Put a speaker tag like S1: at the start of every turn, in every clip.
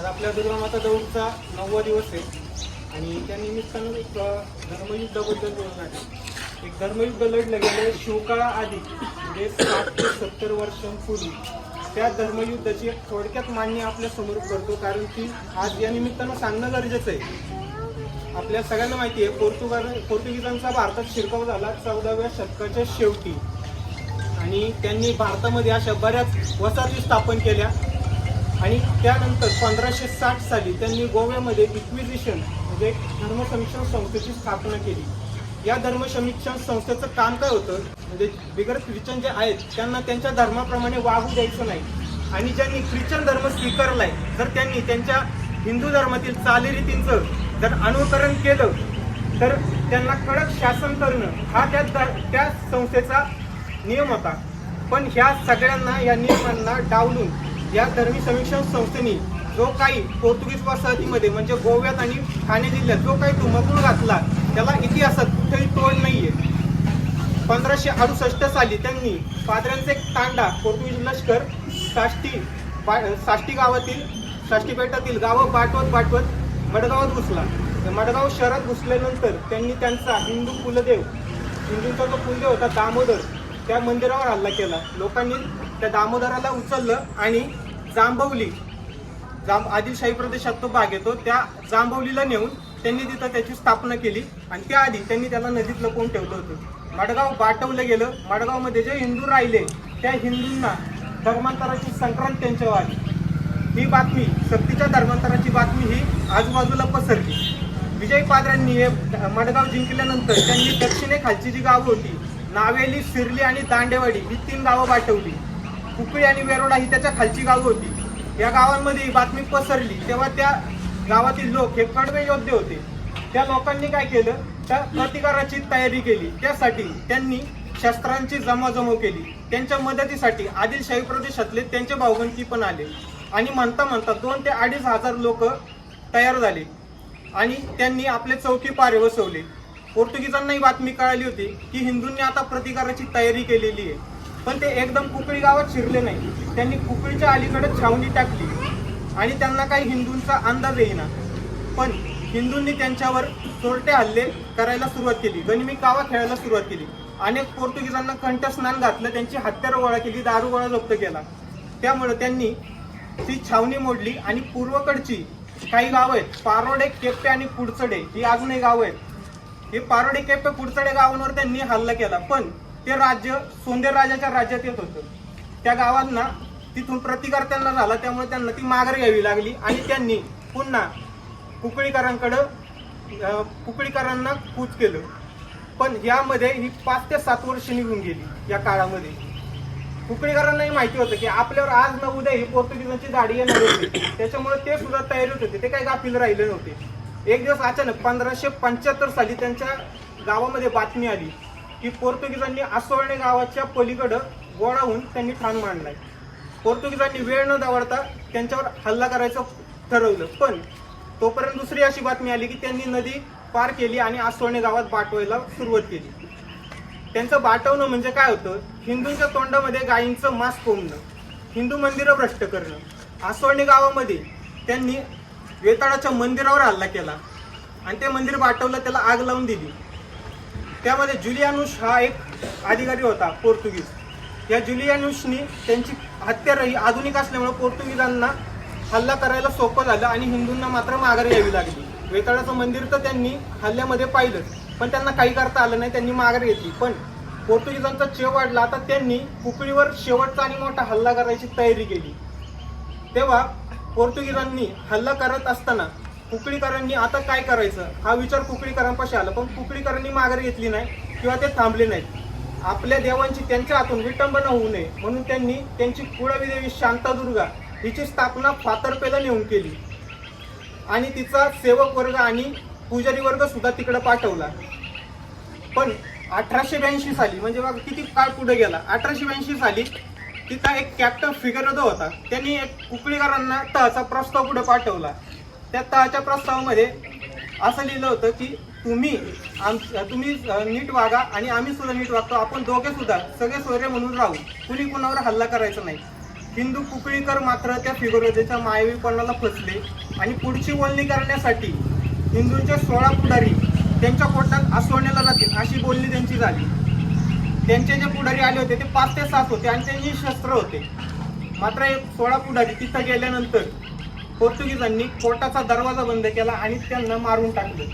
S1: आज आपल्या दुर्गामाता दौडचा नववा दिवस आहे आणि त्या निमित्तानं एक धर्मयुद्धाबद्दल बोलणार आहे. एक धर्मयुद्ध लढलं गेलं शिवकाळा आधी म्हणजे साठ ते सत्तर वर्षांपूर्वी. त्या धर्मयुद्धाची एक थोडक्यात मान्य आपल्यासमोर करतो कारण की आज या निमित्तानं सांगणं गरजेचं आहे. आपल्या सगळ्यांना माहिती आहे पोर्तुगाल पोर्तुगीजांचा भारतात शिरकाव झाला चौदाव्या शतकाच्या शेवटी. आणि त्यांनी भारतामध्ये अशा बऱ्याच वसाहती स्थापन केल्या. आणि त्यानंतर पंधराशे साठ साली त्यांनी गोव्यामध्ये इक्विजिशन म्हणजे धर्मसमीक्षण संस्थेची स्थापना केली. या धर्मसमीक्षण संस्थेचं काम काय होतं? म्हणजे बिगर ख्रिश्चन जे आहेत त्यांना त्यांच्या धर्माप्रमाणे वागू द्यायचं नाही. आणि ज्यांनी ख्रिश्चन धर्म स्वीकारलाय जर त्यांनी त्यांच्या हिंदू धर्मातील चालीरीतींचं जर अनुकरण केलं तर त्यांना कडक शासन करणं हा त्या ध- त्या संस्थेचा नियम होता. पण ह्या सगळ्यांना या नियमांना डावलून या धर्मी समीक्षण संस्थेने जो काही पोर्तुगीज वसाहतीमध्ये म्हणजे गोव्यात आणि ठाणे जिल्ह्यात जो काही धुमाकूळ घातला त्याला इतिहासात कुठेही तोड नाहीये. पंधराशे अडुसष्ट साली त्यांनी पाद्र्यांचे एक तांडा पोर्तुगीज लष्कर साष्टी बा- साष्टी गावातील साष्टी बेटातील गावं बाटवत बाटवत मडगावात घुसला. मडगाव शहरात घुसल्यानंतर त्यांनी त्यांचा हिंदू कुलदेव हिंदूंचा जो कुलदेव होता दामोदर त्या मंदिरावर हल्ला केला. लोकांनी त्या दामोदराला उचललं आणि जांभवली जांब आदिलशाही प्रदेशात तो भाग येतो. त्या जांभवलीला नेऊन त्यांनी तिथं त्याची स्थापना केली आणि त्याआधी त्यांनी त्याला नदीत लपवून ठेवलं होतं? मडगाव बाटवलं गेलं. मडगावमध्ये जे हिंदू राहिले त्या हिंदूंना धर्मांतराची संक्रांत त्यांच्यावर आली. ही बातमी सक्तीच्या धर्मांतराची बातमी ही आजूबाजूला पसरली. विजय पादरांनी हे मडगाव जिंकल्यानंतर त्यांनी दक्षिणेखालची जी गावं होती नावेली सिरली आणि दांडेवाडी ही तीन गावं बाटवली कुकळी आणि वेरोडा ही त्याच्या खालची गावं होती. या गावांमध्ये ही बातमी पसरली. तेव्हा त्या गावातील लोक हे कडवे योद्धे होते. त्या लोकांनी काय केलं? त्या प्रतिकाराची तयारी केली. त्यासाठी त्यांनी शस्त्रांची जमाजमव केली. त्यांच्या मदतीसाठी आदिलशाही प्रदेशातले त्यांचे भाऊगंती पण आले. आणि म्हणता म्हणता दोन ते अडीच हजार लोक तयार झाले. आणि त्यांनी आपले चौकी पारे बसवले पोर्तुगीजांना ही बातमी कळाली होती की हिंदूंनी आता प्रतिकाराची तयारी केलेली आहे. पण ते एकदम कुकळी गावात शिरले नाही. त्यांनी कुकळीच्या अलीकडे छावणी टाकली. आणि त्यांना काही हिंदूंचा अंदाज येईना. पण हिंदूंनी त्यांच्यावर चोरटे हल्ले करायला सुरुवात केली. गनिमी कावा खेळायला सुरुवात केली. अनेक पोर्तुगीजांना कंठस्नान घातलं. त्यांची हत्यारं गोळा केली दारू गोळा जप्त केला. त्यामुळे त्यांनी ती छावणी मोडली आणि पूर्वकडची काही गावं आहेत पारोडे केप्पे आणि पुडचडे ही अजूनही गावं आहेत. हे पारोडे केप्पे पुडचडे गावांवर त्यांनी हल्ला केला. पण ते राज्य सोंदेर राजाच्या राज्यात येत होतं. त्या गावांना तिथून प्रतिकार त्यांना झाला त्यामुळे त्यांना ती माघार घ्यावी लागली आणि त्यांनी पुन्हा कुकळीकरांकडं कुकळीकरांना कूच केलं. पण यामध्ये ही पाच ते सात वर्ष निघून गेली या काळामध्ये. कुकळीकरांनाही माहिती होतं की आपल्यावर आज न उद्या ही पोर्तुगीजांची गाडी येणार होती. त्याच्यामुळे ते सुद्धा तयारीत होते ते काही गाफील राहिले नव्हते. एक दिवस अचानक पंधराशे पंच्याहत्तर साली त्यांच्या गावामध्ये बातमी आली. की पोर्तुगीजांनी आसोळणे गावाच्या पलीकडं गोळाहून त्यांनी ठाण मांडलाय. पोर्तुगीजांनी वेळ न दवडता त्यांच्यावर हल्ला करायचं ठरवलं. पण तोपर्यंत दुसरी अशी बातमी आली की त्यांनी नदी पार केली आणि आसोळणे गावात बाटवायला सुरुवात केली. त्यांचं बाटवणं म्हणजे काय होतं? हिंदूंच्या तोंडामध्ये गायींचं मांस कोंबणं हिंदू मंदिरं भ्रष्ट करणं. आसोळणी गावामध्ये त्यांनी वेताळाच्या मंदिरावर हल्ला केला आणि ते मंदिर बाटवलं त्याला आग लावून दिली. त्यामध्ये जुलियानुश हा एक अधिकारी होता पोर्तुगीज. या जुलियानुशनी त्यांची हत्यारही आधुनिक असल्यामुळे पोर्तुगीजांना हल्ला करायला सोपं झालं आणि हिंदूंना मात्र माघारी यावी लागली. वेताळाचं मंदिर तर त्यांनी हल्ल्यामध्ये पाहिलं पण त्यांना काही करता आलं नाही त्यांनी माघारी घेतली. पण पोर्तुगीजांचा चेव वाढला आता त्यांनी कुकळीवर शेवटचा आणि मोठा हल्ला करायची तयारी केली. तेव्हा पोर्तुगीजांनी हल्ला करत असताना कुकळीकरांनी आता काय करायचं? हा विचार कुकळीकरांपाशी आला पण कुकळीकरांनी माघार घेतली नाही किंवा ते थांबले नाहीत. आपल्या देवांची त्यांच्या हातून विटंबना होऊ नये म्हणून त्यांनी त्यांची कुळावी देवी शांतादुर्गा हिची स्थापना फातर्पेला नेऊन केली. आणि तिचा सेवक वर्ग आणि पुजारी वर्ग सुद्धा तिकडे पाठवला. पण अठराशे ब्याऐंशी साली म्हणजे बघ किती काळ पुढे गेला? अठराशे ब्याऐंशी साली तिचा एक कॅप्टन फिगरदो होता. त्यांनी एक कुकळीकरांना तहाचा प्रस्ताव पुढे पाठवला. त्या तहाच्या प्रस्तावामध्ये असं लिहिलं होतं की तुम्ही आम तुम्ही नीट वागा आणि आम्ही सुद्धा नीट वागतो. आपण दोघे सुद्धा सगळे सोयरे म्हणून राहू. कुणी कुणावर हल्ला करायचा नाही. हिंदू कुकळीकर मात्र त्या फिगोरदेच्या मायवीपणाला फसले आणि पुढची बोलणी करण्यासाठी हिंदूंचे सोळा पुढारी त्यांच्या पोटात आसवण्याला जातील अशी बोलणी त्यांची झाली. त्यांचे जे पुढारी आले होते ते पाच ते सात होते आणि त्यांनी शस्त्र होते. मात्र एक सोळा पुढारी तिथं गेल्यानंतर पोर्तुगीजांनी कोर्टाचा दरवाजा बंद केला आणि त्यांना मारून टाकलं.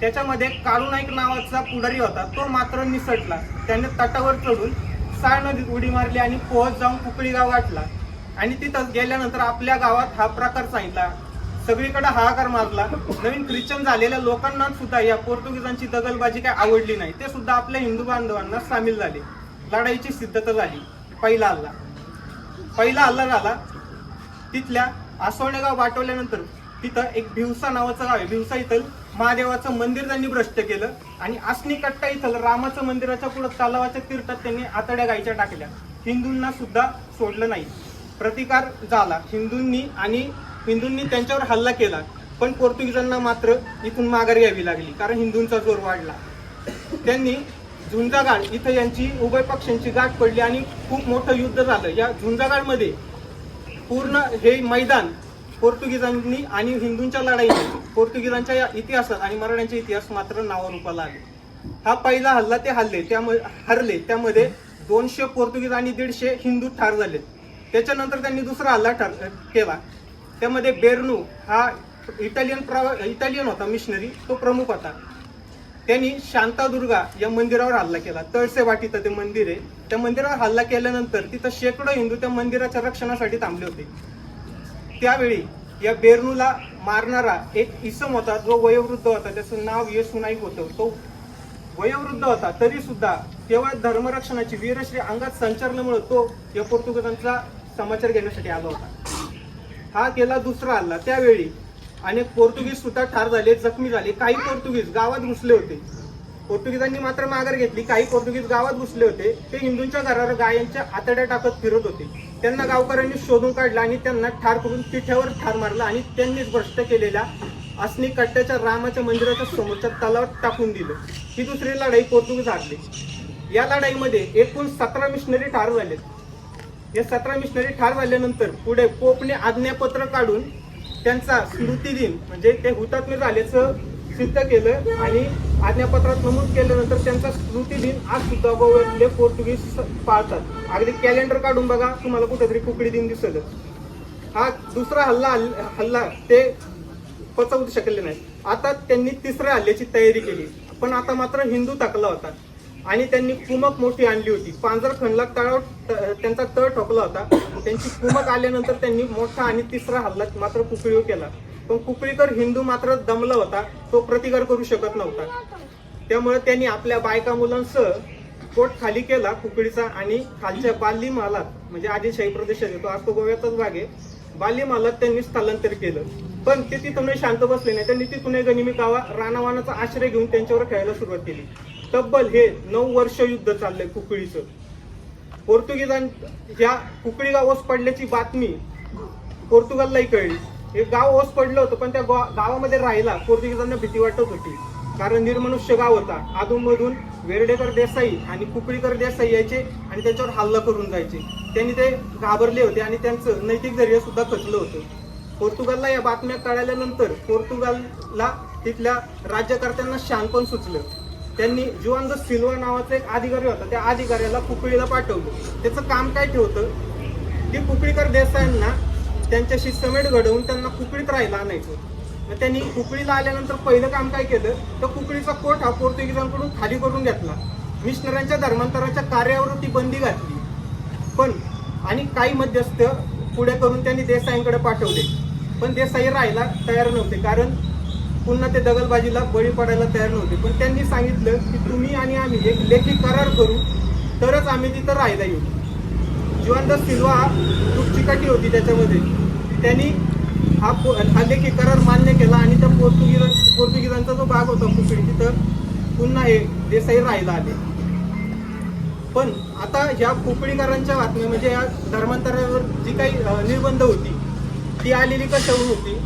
S1: त्याच्यामध्ये काळू नाईक नावाचा पुढारी होता तो मात्र निसटला. त्याने तटावर चढून साळ नदीत उडी मारली आणि पोहत जाऊन कुकळी गाव गाठला. आणि तिथं गेल्यानंतर आपल्या गावात हा प्रकार सांगितला. सगळीकडे हाहाकार मारला नवीन ख्रिश्चन झालेल्या लोकांना सुद्धा या पोर्तुगीजांची दगलबाजी काय आवडली नाही ते सुद्धा आपल्या हिंदू बांधवांना सामील झाले. लढाईची सिद्धता झाली. पहिला हल्ला. पहिला हल्ला झाला तिथल्या आसवणे गाव वाटवल्यानंतर तिथं एक भिवसा नावाचं गाव आहे. भिवसा इथं महादेवाचं मंदिर त्यांनी भ्रष्ट केलं आणि आसनी कट्टा इथं रामाचं मंदिराच्या पुढे तलावाच्या तीर्थात त्यांनी आतड्या गायच्या टाकल्या. हिंदूंना सुद्धा सोडलं नाही. प्रतिकार झाला. हिंदूंनी आणि हिंदूंनी त्यांच्यावर हल्ला केला. पण पोर्तुगीजांना मात्र इथून माघार घ्यावी लागली कारण हिंदूंचा जोर वाढला. त्यांनी झुंजागाड इथं यांची उभय पक्षांची गाठ पडली आणि खूप मोठं युद्ध झालं. या झुंजागाडमध्ये पूर्ण हे मैदान पोर्तुगीजांनी आणि हिंदूंच्या लढाईने पोर्तुगीजांच्या या इतिहासात आणि मराठ्यांच्या इतिहास मात्र नावारूपाला आले. हा पहिला हल्ला ते हल्ले त्यामध्ये हरले. त्यामध्ये दोनशे पोर्तुगीज आणि दीडशे हिंदू ठार झाले. त्याच्यानंतर त्यांनी दुसरा हल्ला ठार केला. त्यामध्ये बेर्नू हा इटालियन प्रा इटालियन होता मिशनरी. तो प्रमुख होता. त्यांनी शांतादुर्गा या मंदिरावर हल्ला केला. तळसे वाटीचं ते मंदिर आहे. त्या मंदिरावर हल्ला केल्यानंतर तिथं शेकडो हिंदू त्या मंदिराच्या रक्षणासाठी थांबले होते. त्यावेळी या बेरणूला मारणारा एक इसम होता जो वयोवृद्ध होता. त्याचं नाव येसू नाईक होतं. तो वयोवृद्ध होता. तरी सुद्धा केवळ धर्मरक्षणाची वीरश्री अंगात संचारल्यामुळे तो या पोर्तुगीजांचा समाचार घेण्यासाठी आला होता. हा केला दुसरा हल्ला. त्यावेळी अनेक पोर्तुगीज सुद्धा ठार झाले जखमी झाले. काही पोर्तुगीज गावात घुसले होते. पोर्तुगीजांनी मात्र माघार घेतली. काही पोर्तुगीज गावात घुसले होते. ते हिंदूंच्या घरावर गायांच्या आतड्या टाकत फिरत होते. त्यांना गावकऱ्यांनी शोधून काढलं आणि त्यांना ठार करून तिठ्यावर ठार मारलं आणि त्यांनीच भ्रष्ट केलेल्या असनी कट्ट्याच्या रामाच्या मंदिराच्या समोरच्या तलावात टाकून दिलं. ही दुसरी लढाई पोर्तुगीज हारली. या लढाईमध्ये एकूण सतरा मिशनरी ठार झालेत. या सतरा मिशनरी ठार झाल्यानंतर पुढे पोपने आज्ञापत्र काढून त्यांचा स्मृती दिन म्हणजे ते हुतात्मे झाल्याचं सिद्ध केलं आणि आज्ञापत्रात नमूद केल्यानंतर त्यांचा स्मृती दिन आज सुद्धा गोव्यातले पोर्तुगीज पाळतात. अगदी कॅलेंडर काढून बघा तुम्हाला कुठेतरी कुकडी दिन दिसलं. हा दुसरा हल्ला हल्ला- हल्ला ते पचवू शकले नाही. आता त्यांनी तिसऱ्या हल्ल्याची तयारी केली. पण आता मात्र हिंदू टाकला होता. आणि त्यांनी कुमक मोठी आणली होती. पांजरखंडला तळावर त्यांचा तळ ठोकला होता. त्यांची कुमक आल्यानंतर त्यांनी मोठा आणि तिसरा हल्ला मात्र कुकळीवर केला. पण कुकळीकर हिंदू मात्र दमला होता. तो प्रतिकार करू शकत नव्हता. त्यामुळे त्यांनी आपल्या बायका मुलांसह कोट खाली केला कुकडीचा आणि खालच्या बाल्ली मालात म्हणजे आदिलशाही प्रदेशात येतो आज तो गोव्याचाच भाग आहे. बाली मालात त्यांनी स्थलांतर केलं. पण ते तिथून शांत बसले नाही. त्यांनी तिथून गनिमी गावा रानावानाचा आश्रय घेऊन त्यांच्यावर खेळायला सुरुवात केली. तब्बल हे नऊ वर्ष युद्ध चाललंय कुकडीचं पोर्तुगीजां ह्या कुकडी गाव ओस पडल्याची बातमी पोर्तुगाललाही कळली. हे गाव ओस पडलं होतं पण त्या गावामध्ये राहिला. पोर्तुगीजांना भीती वाटत होती. कारण निर्मनुष्य गाव होता. अधूनमधून वेर्डेकर देसाई आणि कुकडीकर देसाई यायचे आणि त्यांच्यावर हल्ला करून जायचे. त्यांनी ते घाबरले होते आणि त्यांचं नैतिक धैर्य सुद्धा खचलं होतं. पोर्तुगालला या बातम्या कळाल्यानंतर पोर्तुगालला तिथल्या राज्यकर्त्यांना शानपण सुचलं. त्यांनी जुआन द सिल्वा नावाचा एक अधिकारी होता. त्या अधिकाऱ्याला कुकळीला पाठवलं. त्याचं काम काय ठेवतं की कुकळीकर देसायांना त्यांच्याशी समेट घडवून त्यांना कुकळीत राहायला आणायचं. मग त्यांनी कुकळीला आल्यानंतर पहिलं काम काय केलं? तर कुकळीचा कोट हा पोर्तुगीजांकडून खाली करून घेतला. मिशनऱ्यांच्या धर्मांतराच्या कार्यावरती बंदी घातली. पण आणि काही मध्यस्थ पुढे करून त्यांनी देसाईंकडे पाठवले. पण देसाई राहायला तयार नव्हते. कारण पुन्हा ते दगलबाजीला बळी पडायला तयार नव्हते. पण त्यांनी सांगितलं की तुम्ही आणि आम्ही एक लेखी करार करू तरच आम्ही तिथं राहायला येऊ. जीवनदास सिल्वा खूप चिकाटी होती त्याच्यामध्ये. त्यांनी हा पो- हा लेखी करार मान्य केला आणि त्या पोर्तुगीज पोर्तुगीजांचा जो भाग होता कुकडी तिथं पुन्हा हे देसाई राहायला आले. पण आता ह्या कुकडीकरांच्या बातम्या म्हणजे या धर्मांतरावर जी काही निर्बंध होती ती आलेली कशावर होती?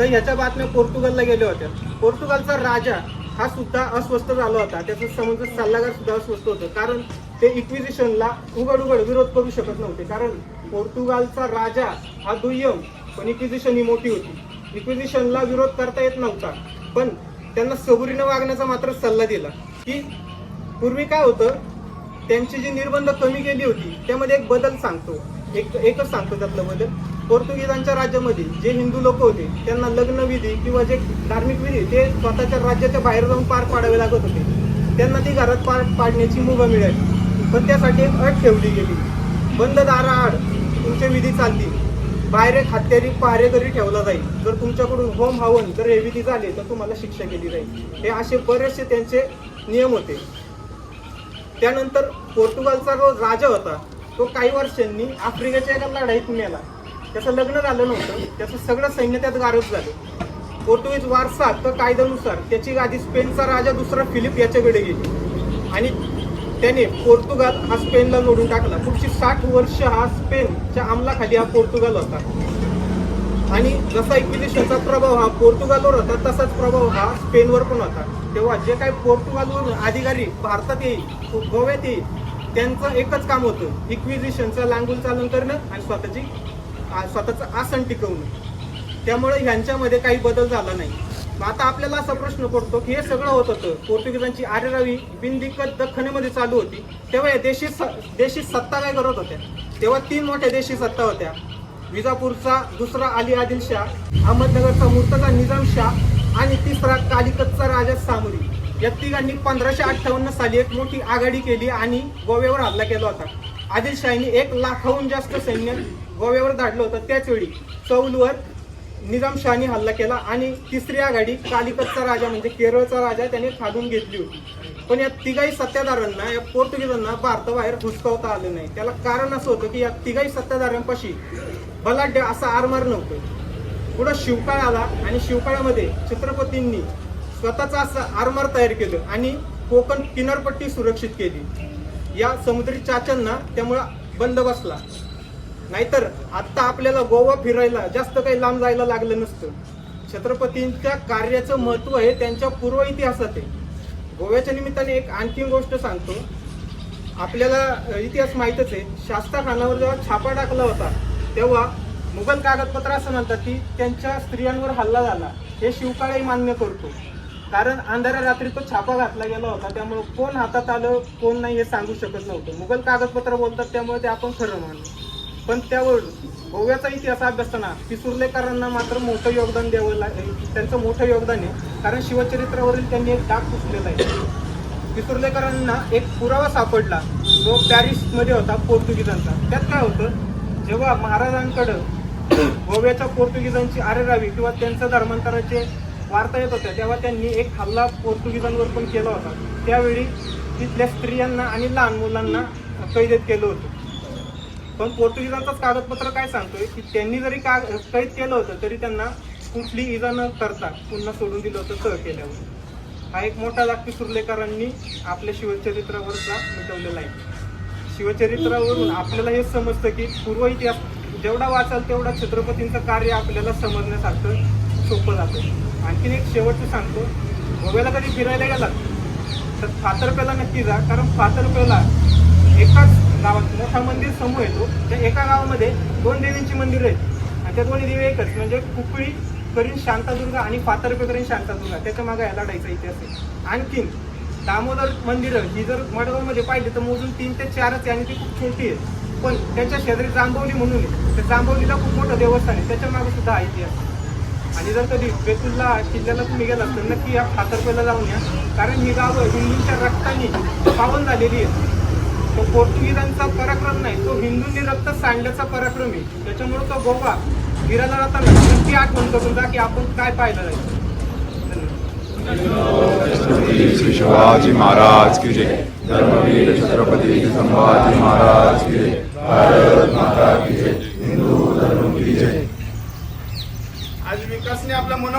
S1: तर ह्याच्या बातम्या पोर्तुगालला गेल्या होत्या. पोर्तुगालचा राजा हा सुद्धा अस्वस्थ झाला होता. त्याचा समज सल्लागार सुद्धा अस्वस्थ होतं. कारण ते इक्विजिशनला उघड उघड विरोध करू शकत नव्हते. कारण पोर्तुगालचा राजा हा दुय्यम पण इक्विजिशन ही मोठी होती. इक्विजिशनला विरोध करता येत नव्हता. पण त्यांना सबुरीनं वागण्याचा मात्र सल्ला दिला. की पूर्वी काय होतं? त्यांची जी निर्बंध कमी केली होती त्यामध्ये एक बदल सांगतो. एक एकच सांगतो त्यातलं बदल पोर्तुगीजांच्या राज्यामध्ये जे हिंदू लोक होते त्यांना लग्न विधी किंवा जे धार्मिक विधी ते स्वतःच्या राज्याच्या बाहेर जाऊन पार पाडावे लागत होते. त्यांना ती घरात पार पाडण्याची मुभा मिळाली. पण त्यासाठी एक अट ठेवली गेली. बंद दाराआड तुमचे विधी चालतील. बाहेर एक हत्यारी पहारेकरी ठेवला जाईल. जर तुमच्याकडून होम हवन जर हे विधी झाले तर तुम्हाला शिक्षा केली जाईल. हे असे बरेचसे त्यांचे नियम होते. त्यानंतर पोर्तुगालचा जो राजा होता तो काही वर्षांनी आफ्रिकेच्या एका लढाईत मेला. त्याचं लग्न झालं नव्हतं. त्याचं सगळं सैन्य त्यात गारच झालं. पोर्तुगीज वारसा तर कायद्यानुसार त्याची गादी स्पेनचा राजा दुसरा फिलिप याच्याकडे गेली. आणि त्याने पोर्तुगाल हा स्पेनला जोडून टाकला. पुढची साठ वर्ष हा स्पेनच्या अंमलाखाली हा पोर्तुगाल होता. आणि जसा इक्विजिशनचा प्रभाव हा पोर्तुगालवर होता तसाच प्रभाव हा स्पेनवर पण होता. तेव्हा जे काही पोर्तुगालवरून अधिकारी भारतात येईल गोव्यात येईल त्यांचं एकच काम होतं. इक्विजिशनचं लांगूल चालन करणं आणि स्वतःची स्वतःचं आसन टिकवणं. त्यामुळे ह्यांच्यामध्ये काही बदल झाला नाही. मग आता आपल्याला असा प्रश्न पडतो की हे सगळं होत होतं. पोर्तुगीजांची आरेरावी बिनदिक्कत दख्खनेमध्ये चालू होती. तेव्हा या देशी स- देशी सत्ता काय करत होत्या? तेव्हा तीन मोठ्या देशी सत्ता होत्या. विजापूरचा दुसरा अली आदिल शाह अहमदनगरचा मुर्तजा निजाम शाह आणि तिसरा कालिकतचा राजा सामरी. या तिघांनी पंधराशे अठ्ठावन्न साली एक मोठी आघाडी केली आणि गोव्यावर हल्ला केला होता. आदिलशाहीने एक लाखाहून जास्त सैन्य गोव्यावर धाडलं होतं. त्याचवेळी चौलवर निजामशहाने हल्ला केला आणि तिसरी आघाडी कालिकतचा राजा म्हणजे केरळचा राजा त्याने फाडून घेतली होती. पण या तिघाही सत्ताधाऱ्यांना या पोर्तुगीजांना भारताबाहेर हुसकावता आलं नाही. त्याला कारण असं होतं की या तिघाही सत्ताधाऱ्यांपाशी बलाढ्य असा आरमार नव्हतं. पुढं शिवकाळ आला आणि शिवकाळामध्ये छत्रपतींनी स्वतःचं असं आरमार तयार केलं आणि कोकण किनारपट्टी सुरक्षित केली. या समुद्री चाच्यांना त्यामुळं बंद बसला. नाहीतर आत्ता आपल्याला गोवा फिरायला जास्त काही लांब जायला लागलं नसतं. छत्रपतींच्या कार्याचं महत्त्व हे त्यांच्या पूर्व इतिहासात आहे. गोव्याच्या निमित्ताने एक आणखी गोष्ट सांगतो. आपल्याला इतिहास माहीतच आहे. शास्ता खानावर जेव्हा छापा टाकला होता तेव्हा मुघल कागदपत्र असं म्हणतात की त्यांच्या स्त्रियांवर हल्ला झाला. हे शिवकाळही मान्य करतो. कारण अंधाऱ्या रात्री तो छापा घातला गेला होता त्यामुळे कोण हातात आलं कोण नाही हे सांगू शकत नव्हतं. मुघल कागदपत्र बोलतात त्यामुळे ते आपण खरं मानतो पण त्यावर गोव्याचा इतिहास अभ्यासताना पिसुर्लेकरांना मात्र मोठं योगदान द्यावं लागेल त्यांचं मोठं योगदान आहे. कारण शिवचरित्रावरील त्यांनी एक डाग पुसलेला आहे. पिसुर्लेकरांना एक पुरावा सापडला. जो पॅरिसमध्ये होता पोर्तुगीजांचा. त्यात काय होतं? जेव्हा महाराजांकडं गोव्याच्या पोर्तुगीजांची आरेरावी किंवा त्यांचं धर्मांतराचे वार्ता येत होत्या. तेव्हा त्यांनी एक हल्ला पोर्तुगीजांवर पण केला होता. त्यावेळी तिथल्या स्त्रियांना आणि लहान मुलांना कैदेत केलं होतं. पण पोर्तुगीजांचंच कागदपत्र काय सांगतोय? की त्यांनी जरी का कैद केलं होतं तरी त्यांना कुठली इजा न करता पुन्हा सोडून दिलं होतं सह केल्यावर. हा एक मोठा जागतिक सुर्लेकरांनी आपल्या शिवचरित्रावरचा मिटवलेला आहे. शिवचरित्रावरून आपल्याला हे समजतं की पूर्व इतिहास जेवढा वाचाल तेवढा छत्रपतींचं कार्य आपल्याला समजण्यासारखं सोपं जातं. आणखीन एक शेवटचं सांगतो. गोव्याला कधी फिरायला गेलात? तर फातर्पेला नक्की जा. कारण फातर्पेला एकाच गावात मोठा मंदिर समूह येतो. त्या एका गावामध्ये दोन देवींची मंदिरं आहेत. आणि त्या दोन्ही देवी एकच. म्हणजे कुकळी करीन शांतादुर्गा आणि फातर्पे करीन शांतादुर्गा. त्याच्यामागे याला डायचा इतिहास आहे. आणखीन दामोदर मंदिरं ही जर मडगावमध्ये पाहिली तर मोजून तीन ते चारच आहे आणि ती खूप छोटी आहे. पण त्याच्या शेजारी जांभवली म्हणून आहे. त्या जांभवलीला खूप मोठं देवस्थान आहे. त्याच्यामागे सुद्धा इतिहास आहे. आणि जर कधी बेतुल्ला किल्ल्याला तुम्ही गेलात तर नक्की या खातरपेला जाऊन या. कारण ही गावं हिंदूंच्या रक्ताने पावन झालेली आहेत तो पोर्तुगीजांचा पराक्रम नाही तो हिंदूंनी रक्त सांडल्याचा पराक्रम आहे. त्याच्यामुळे तो गोवा गिराला जाताना नक्की आठवण करून जा की आपण काय पाहिलं
S2: जाईल श्री शिवाजी महाराज की जय. धर्मवीर छत्रपती संभाजी महाराज की जय. भारत माता की जय. हिंदू धर्म की जय
S3: आज विकासने आपल्या मनो